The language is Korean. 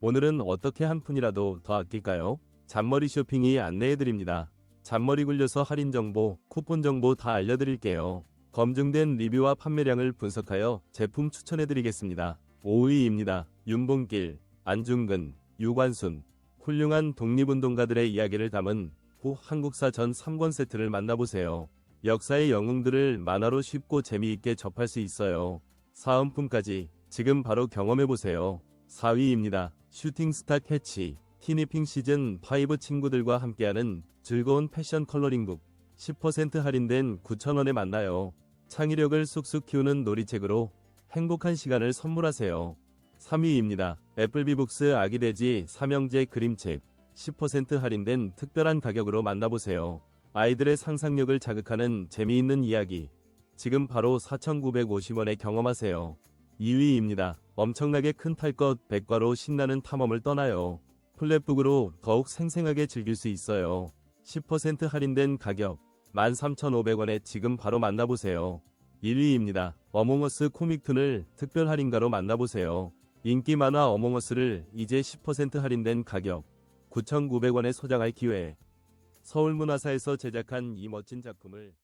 오늘은 어떻게 한 푼이라도 더 아낄까요? 잔머리 쇼핑이 안내해드립니다. 잔머리 굴려서 할인 정보, 쿠폰 정보 다 알려드릴게요. 검증된 리뷰와 판매량을 분석하여 제품 추천해드리겠습니다. 5위입니다. 윤봉길, 안중근, 유관순. 훌륭한 독립운동가들의 이야기를 담은 후 한국사 전 3권 세트를 만나보세요. 역사의 영웅들을 만화로 쉽고 재미있게 접할 수 있어요. 사은품까지 지금 바로 경험해보세요. 4위입니다. 슈팅스타 캐치. 티니핑 시즌 5 친구들과 함께하는 즐거운 패션 컬러링북. 10% 할인된 9,000원에 만나요. 창의력을 쑥쑥 키우는 놀이책으로 행복한 시간을 선물하세요. 3위입니다. 애플비북스 아기돼지 삼형제 그림책 10% 할인된 특별한 가격으로 만나보세요. 아이들의 상상력을 자극하는 재미있는 이야기. 지금 바로 4,950원에 경험하세요. 2위입니다. 엄청나게 큰탈것 백과로 신나는 탐험을 떠나요. 플랫북으로 더욱 생생하게 즐길 수 있어요. 10% 할인된 가격 13,500원에 지금 바로 만나보세요. 1위입니다. 어몽어스 코믹툰을 특별 할인가로 만나보세요. 인기 만화 어몽어스를 이제 10% 할인된 가격 9,900원에 소장할 기회. 서울문화사에서 제작한 이 멋진 작품을